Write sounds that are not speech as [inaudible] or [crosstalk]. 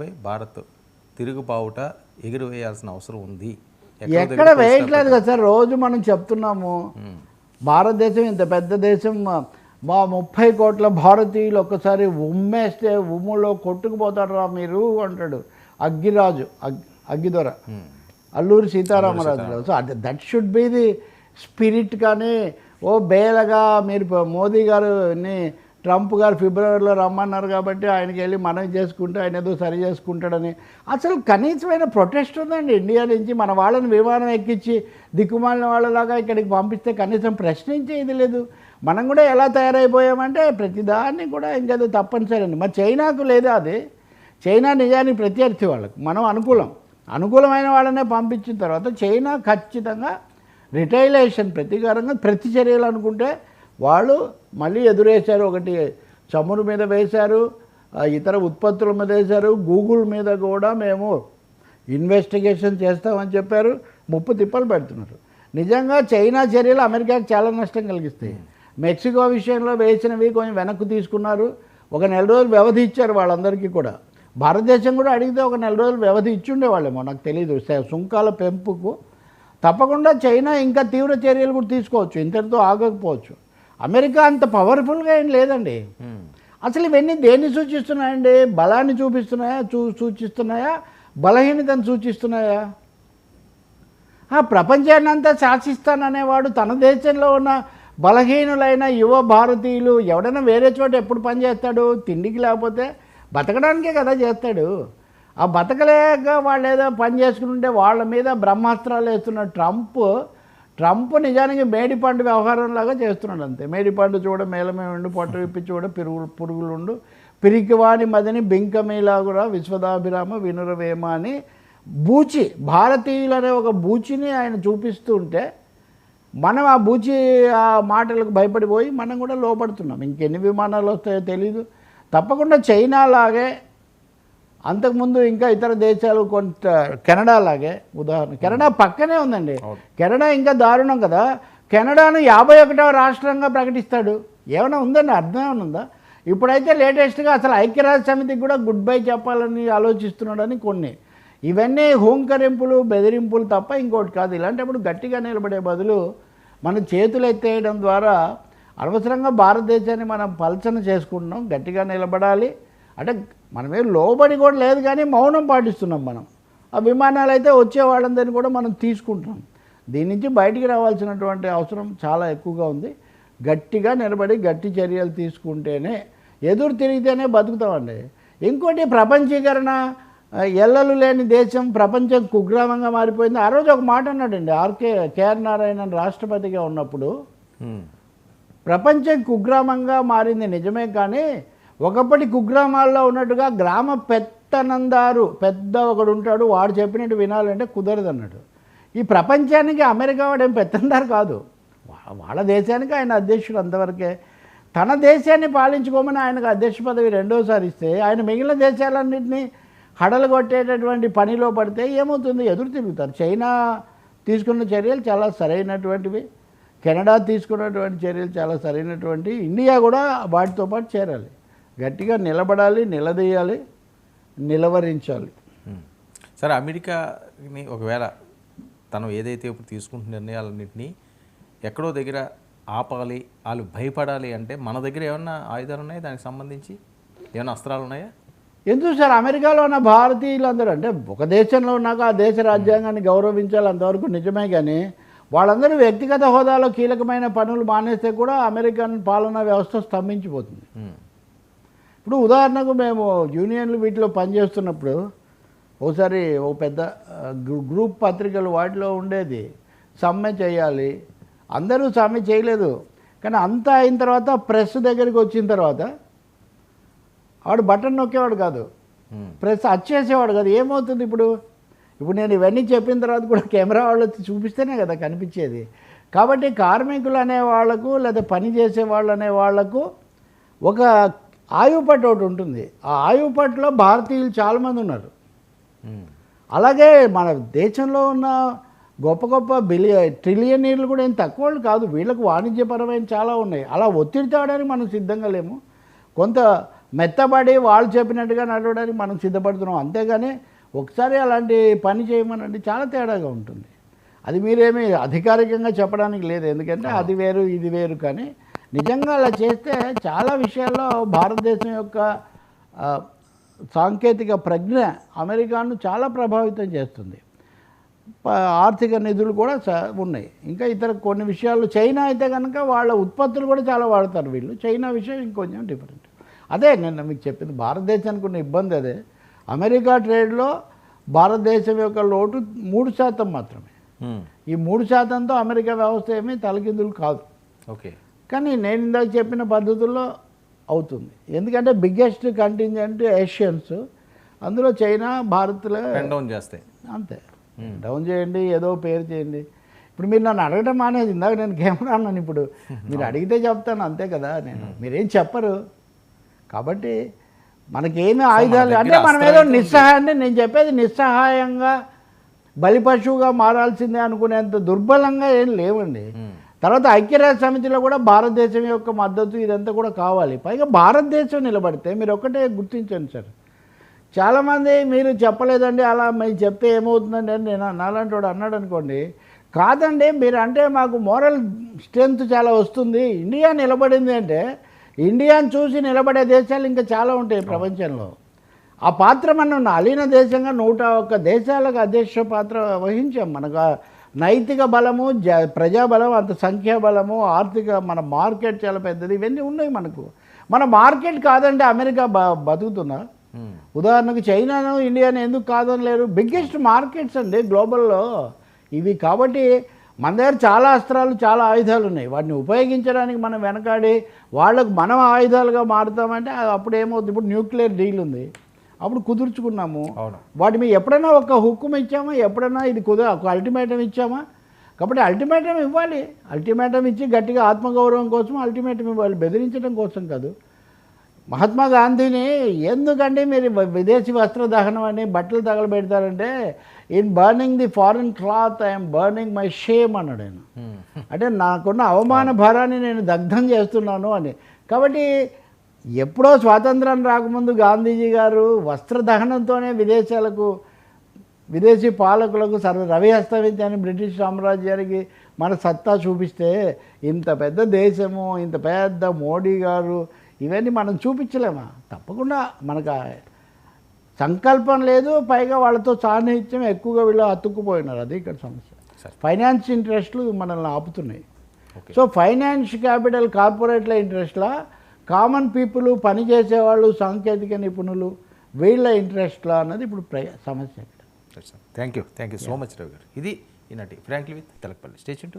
వైపుపై భారత్ తిరుగుబావుట ఎగురవేయాల్సిన అవసరం ఉంది. ఎక్కడ వేయట్లేదు కదా సార్ రోజు మనం చెప్తున్నాము. భారతదేశం ఇంత పెద్ద దేశం మా ముప్పై కోట్ల భారతీయులు ఒక్కసారి ఉమ్మేస్తే ఉమ్ములో కొట్టుకుపోతాడు రా మీరు అంటాడు అగ్గిరాజు అగ్ అగ్గిదొర. అల్లూరి సీతారామరాజు. సో అది that should be the spirit కానీ ఓ బేలగా మీరు మోదీ గారిని ట్రంప్ గారు ఫిబ్రవరిలో రమ్మన్నారు కాబట్టి ఆయనకి వెళ్ళి మనం చేసుకుంటే ఆయన ఏదో సరి చేసుకుంటాడని. అసలు కనీసమైన ప్రొటెస్ట్ ఉందండి ఇండియా నుంచి. మన వాళ్ళని విమానం ఎక్కించి దిక్కుమాలిన వాళ్ళలాగా ఇక్కడికి పంపిస్తే కనీసం ప్రశ్నించే ఇది లేదు. మనం కూడా ఎలా తయారైపోయామంటే ప్రతిదాన్ని కూడా ఇంకేదో తప్పనిసరి అండి మరి చైనాకు లేదా అది? చైనా నిజానికి ప్రత్యర్థి వాళ్ళకు. మనం అనుకూలం. అనుకూలమైన వాళ్ళనే పంపించిన తర్వాత చైనా ఖచ్చితంగా రిటైలేషన్ ప్రతీకారంగా ప్రతి చర్యలు అనుకుంటే వాళ్ళు మళ్ళీ ఎదురేశారు ఒకటి చమురు మీద వేశారు ఇతర ఉత్పత్తుల మీద వేశారు గూగుల్ మీద కూడా మేము ఇన్వెస్టిగేషన్ చేస్తామని చెప్పారు ముప్పు తిప్పలు పెడుతున్నారు. నిజంగా చైనా చర్యలు అమెరికాకి చాలా నష్టం కలిగిస్తాయి. మెక్సికో విషయంలో వేసినవి కొంచెం వెనక్కు తీసుకున్నారు ఒక నెల రోజులు వ్యవధి ఇచ్చారు వాళ్ళందరికీ కూడా. భారతదేశం కూడా అడిగితే ఒక నెల రోజులు వ్యవధి ఇచ్చుండేవాళ్ళేమో నాకు తెలియదు సుంకాల పెంపుకు. తప్పకుండా చైనా ఇంకా తీవ్ర చర్యలు కూడా తీసుకోవచ్చు ఇంతటితో ఆగకపోవచ్చు. అమెరికా అంత పవర్ఫుల్గా ఏం లేదండి. అసలు ఇవన్నీ దేన్ని సూచిస్తున్నాయండి? బలాన్ని చూపిస్తున్నాయా? చూ సూచిస్తున్నాయా? బలహీనతను సూచిస్తున్నాయా? ఆ ప్రపంచాన్ని అంతా శాసిస్తాననేవాడు తన దేశంలో ఉన్న బలహీనులైన యువ భారతీయులు ఎవడైనా వేరే చోట ఎప్పుడు పనిచేస్తాడు తిండికి లేకపోతే బతకడానికే కదా చేస్తాడు. ఆ బతకలేక వాళ్ళు ఏదో పని చేసుకుని ఉంటే వాళ్ళ మీద బ్రహ్మాస్త్రాలు వేస్తున్న ట్రంప్ ట్రంప్ నిజానికి మేడిపండు వ్యవహారంలాగా చేస్తున్నాడు అంతే. మేడిపండు చూడ మేలమే ఉండు పొట్ట [laughs] విప్పి చూడ పిరుగులు పురుగులు ఉండు. పిరికివాని మదిని బింకమీలా కూడా విశ్వదాభిరామ వినురవేమ అని బూచి భారతీయులు అనే ఒక బూచిని ఆయన చూపిస్తూ ఉంటే మనం ఆ బూచి ఆ మాటలకు భయపడిపోయి మనం కూడా లోపడుతున్నాం. ఇంకెన్ని విమానాలు వస్తాయో తెలీదు. తప్పకుండా చైనా లాగే అంతకుముందు ఇంకా ఇతర దేశాలు కొంత కెనడా లాగే ఉదాహరణ కెనడా పక్కనే ఉందండి. కెనడా ఇంకా దారుణం కదా. కెనడాను యాభై ఒకటవ రాష్ట్రంగా ప్రకటిస్తాడు. ఏమైనా ఉందండి? అర్థం ఏమైనా ఉందా? ఇప్పుడైతే లేటెస్ట్గా అసలు ఐక్యరాజ్య సమితికి కూడా గుడ్ బై చెప్పాలని ఆలోచిస్తున్నాడని కొన్ని. ఇవన్నీ హోంకరింపులు బెదిరింపులు తప్ప ఇంకోటి కాదు. ఇలాంటప్పుడు గట్టిగా నిలబడే బదులు మన చేతులు ఎత్తేయడం ద్వారా అనవసరంగా భారతదేశాన్ని మనం పలచన చేసుకుంటున్నాం. గట్టిగా నిలబడాలి. అంటే మనమేం లోబడి కూడా లేదు కానీ మౌనం పాటిస్తున్నాం మనం. ఆ విమానాలు అయితే వచ్చే వాళ్ళందరినీ కూడా మనం తీసుకుంటున్నాం దీని నుంచి బయటికి రావాల్సినటువంటి అవసరం చాలా ఎక్కువగా ఉంది. గట్టిగా నిలబడి గట్టి చర్యలు తీసుకుంటేనే ఎదురు తిరిగితేనే బతుకుతామండి. ఇంకోటి ప్రపంచీకరణ ఎల్లలు లేని దేశం ప్రపంచం కుగ్రామంగా మారిపోయింది. ఆ రోజు ఒక మాట అన్నాడండి ఆర్కే కేఆర్ నారాయణన్ రాష్ట్రపతిగా ఉన్నప్పుడు ప్రపంచం కుగ్రామంగా మారింది నిజమే కానీ ఒకప్పటి కుగ్రామాల్లో ఉన్నట్టుగా గ్రామ పెత్తనందారు పెద్ద ఒకడు ఉంటాడు వాడు చెప్పినట్టు వినాలంటే కుదరదు అన్నాడు ఈ ప్రపంచానికి అమెరికా వాడేం పెత్తనందారు కాదు. వాళ్ళ దేశానికి ఆయన అధ్యక్షుడు అంతవరకే. తన దేశాన్ని పాలించుకోమని ఆయనకు అధ్యక్ష పదవి రెండోసారి ఇస్తే ఆయన మిగిలిన దేశాలన్నింటినీ హడలు కొట్టేటటువంటి పనిలో పడితే ఏమవుతుంది? ఎదురు తిరుగుతారు. చైనా తీసుకున్న చర్యలు చాలా సరైనటువంటివి. కెనడా తీసుకున్నటువంటి చర్యలు చాలా సరైనటువంటి. ఇండియా కూడా వాటితో పాటు చేరాలి. గట్టిగా నిలబడాలి నిలదీయాలి నిలవరించాలి. సరే అమెరికాని ఒకవేళ తను ఏదైతే ఇప్పుడు తీసుకుంటున్న నిర్ణయాలన్నింటినీ ఎక్కడో దగ్గర ఆపాలి వాళ్ళు భయపడాలి అంటే మన దగ్గర ఏమన్నా ఆయుధాలు ఉన్నాయా దానికి సంబంధించి? ఏమైనా అస్త్రాలు ఉన్నాయా? ఎందుకు సార్? అమెరికాలో ఉన్న భారతీయులు అందరూ అంటే ఒక దేశంలో ఉన్నాక ఆ దేశ రాజ్యాంగాన్ని గౌరవించాలి అంతవరకు నిజమే కానీ వాళ్ళందరూ వ్యక్తిగత హోదాలో కీలకమైన పనులు మానేస్తే కూడా అమెరికన్ పాలనా వ్యవస్థ స్తంభించిపోతుంది. ఇప్పుడు ఉదాహరణకు మేము యూనియన్లు వీటిలో పనిచేస్తున్నప్పుడు ఒకసారి ఓ పెద్ద గ్రూప్ పత్రికలు వాటిలో ఉండేది. సమ్మె చేయాలి. అందరూ సమ్మె చేయలేదు. కానీ అంతా అయిన తర్వాత ప్రెస్ దగ్గరికి వచ్చిన తర్వాత వాడు బటన్ నొక్కేవాడు కాదు. ప్రెస్ వచ్చేసేవాడు కదా. ఏమవుతుంది ఇప్పుడు? ఇప్పుడు నేను ఇవన్నీ చెప్పిన తర్వాత కూడా కెమెరా వాళ్ళు వచ్చి చూపిస్తేనే కదా కనిపించేది. కాబట్టి కార్మికులు అనే వాళ్ళకు లేదా పని చేసే వాళ్ళు అనే వాళ్ళకు ఒక ఆయుపట్టు ఒకటి ఉంటుంది. ఆ ఆయుపట్టులో భారతీయులు చాలామంది ఉన్నారు. అలాగే మన దేశంలో ఉన్న గొప్ప గొప్ప బిలియ ట్రిలియనీర్లు కూడా ఏం తక్కువ వాళ్ళు కాదు. వీళ్ళకు వాణిజ్యపరమైన చాలా ఉన్నాయి. అలా ఒత్తిడి తేవడానికి మనం సిద్ధంగా లేము. కొంత మెత్తబడి వాళ్ళు చెప్పినట్టుగా నడవడానికి మనం సిద్ధపడుతున్నాం. అంతేగాని ఒకసారి అలాంటి పని చేయమనండి చాలా తేడాగా ఉంటుంది. అది మీరేమీ అధికారికంగా చెప్పడానికి లేదు. ఎందుకంటే అది వేరు ఇది వేరు కానీ నిజంగా అలా చేస్తే చాలా విషయాల్లో భారతదేశం యొక్క సాంకేతిక ప్రజ్ఞ అమెరికాను చాలా ప్రభావితం చేస్తుంది. ఆర్థిక నిధులు కూడా ఉన్నాయి. ఇంకా ఇతర కొన్ని విషయాలు చైనా అయితే కనుక వాళ్ళ ఉత్పత్తులు కూడా చాలా వాడతారు వీళ్ళు. చైనా విషయం ఇంకొంచెం డిఫరెంట్ అదే నేను మీకు చెప్పింది భారతదేశానికి ఉన్న ఇబ్బంది అదే. అమెరికా ట్రేడ్లో భారతదేశం యొక్క లోటు మూడు శాతం మాత్రమే. ఈ మూడు శాతంతో అమెరికా వ్యవస్థ ఏమీ తలకిందులు కాదు. ఓకే. కానీ నేను ఇందాక చెప్పిన పద్ధతుల్లో అవుతుంది. ఎందుకంటే బిగ్గెస్ట్ కంటింజెంట్ ఏషియన్స్ అందులో చైనా భారత్లో డౌన్ చేస్తాయి. అంతే. డౌన్ చేయండి ఏదో పేరు చేయండి. ఇప్పుడు మీరు నన్ను అడగటం మానేది. ఇందాక నేను కెమెరా అన్నాను ఇప్పుడు. [laughs] మీరు అడిగితే చెప్తాను అంతే కదా. నేను మీరేం చెప్పరు. కాబట్టి మనకేమి ఆయుధాలు అంటే మనం ఏదో అయితే నిస్సహాయాన్ని నేను చెప్పేది నిస్సహాయంగా బలిపశువుగా మారాల్సిందే అనుకునేంత దుర్బలంగా ఏం లేవండి. మ్మ్. తర్వాత ఐక్యరాజ్య సమితిలో కూడా భారతదేశం యొక్క మద్దతు ఇదంతా కూడా కావాలి. పైగా భారతదేశం నిలబడితే మీరు ఒక్కటే గుర్తించండి సార్. చాలామంది మీరు చెప్పలేదండి అలా మేము చెప్తే ఏమవుతుందండి అని నేను నాలాంటి వాడు అన్నాడు అనుకోండి. కాదండి మీరు అంటే మాకు మోరల్ స్ట్రెంగ్త్ చాలా వస్తుంది. ఇండియా నిలబడింది అంటే ఇండియాని చూసి నిలబడే దేశాలు ఇంకా చాలా ఉంటాయి ప్రపంచంలో. ఆ పాత్ర మనం అలీన దేశంగా నూట ఒక్క దేశాలకు అధ్యక్ష పాత్ర వహించాం. మనకు నైతిక బలము జ ప్రజాబలం అంత సంఖ్యా బలము ఆర్థిక మన మార్కెట్ చాలా పెద్దది ఇవన్నీ ఉన్నాయి మనకు. మన మార్కెట్ కాదంటే అమెరికా బ బతుకుతుందా? మ్మ్. ఉదాహరణకు చైనాను ఇండియాను ఎందుకు కాదని లేరు. బిగ్గెస్ట్ మార్కెట్స్ అండి గ్లోబల్లో ఇవి కాబట్టి మన దగ్గర చాలా అస్త్రాలు చాలా ఆయుధాలు ఉన్నాయి. వాటిని ఉపయోగించడానికి మనం వెనకాడి వాళ్ళకు మనం ఆయుధాలుగా మారుతామంటే అప్పుడు ఏమవుతుంది? ఇప్పుడు న్యూక్లియర్ డీల్ ఉంది. అప్పుడు కుదుర్చుకున్నాము. వాటి మీద ఎప్పుడైనా ఒక హుక్కుం ఇచ్చామా? ఎప్పుడైనా ఇది కుదర ఒక అల్టిమేటం ఇచ్చామా? కాబట్టి అల్టిమేటం ఇవ్వాలి. అల్టిమేటం ఇచ్చి గట్టిగా ఆత్మగౌరవం కోసం అల్టిమేటం ఇవ్వాలి. బెదిరించడం కోసం కాదు. మహాత్మా గాంధీని ఎందుకంటే మీరు విదేశీ వస్త్ర దహనం అని బట్టలు తగలబెడతారంటే in burning the foreign cloth I am burning my shame అన్నాడు ఆయన. అంటే నాకున్న అవమాన భారాన్ని నేను దగ్ధం చేస్తున్నాను అని. కాబట్టి ఎప్పుడో స్వాతంత్రం రాకముందు గాంధీజీ గారు వస్త్ర దహనంతోనే విదేశాలకు విదేశీ పాలకులకు సర్వ రవి హస్తవిద్యాన్ని బ్రిటిష్ సామ్రాజ్యానికి మన సత్తా చూపిస్తే ఇంత పెద్ద దేశము ఇంత పెద్ద మోడీ గారు ఇవన్నీ మనం చూపించలేమా? తప్పకుండా మనకు సంకల్పం లేదు పైగా వాళ్ళతో సాన్నిహిత్యం ఎక్కువగా వీళ్ళు అతుక్కుపోయినారు. అది ఇక్కడ సమస్య. ఫైనాన్స్ ఇంట్రెస్ట్లు మనల్ని ఆపుతున్నాయి. సో ఫైనాన్స్ క్యాపిటల్ కార్పొరేట్ల ఇంట్రెస్ట్లా కామన్ పీపుల్ పని చేసేవాళ్ళు సాంకేతిక నిపుణులు వీళ్ళ ఇంట్రెస్ట్లా అన్నది ఇప్పుడు ప్ర- సమస్య ఇక్కడ. Thank you thank you so much Ravi గారు. ఇది ఈనాటి frankly with Telakapalli. Station to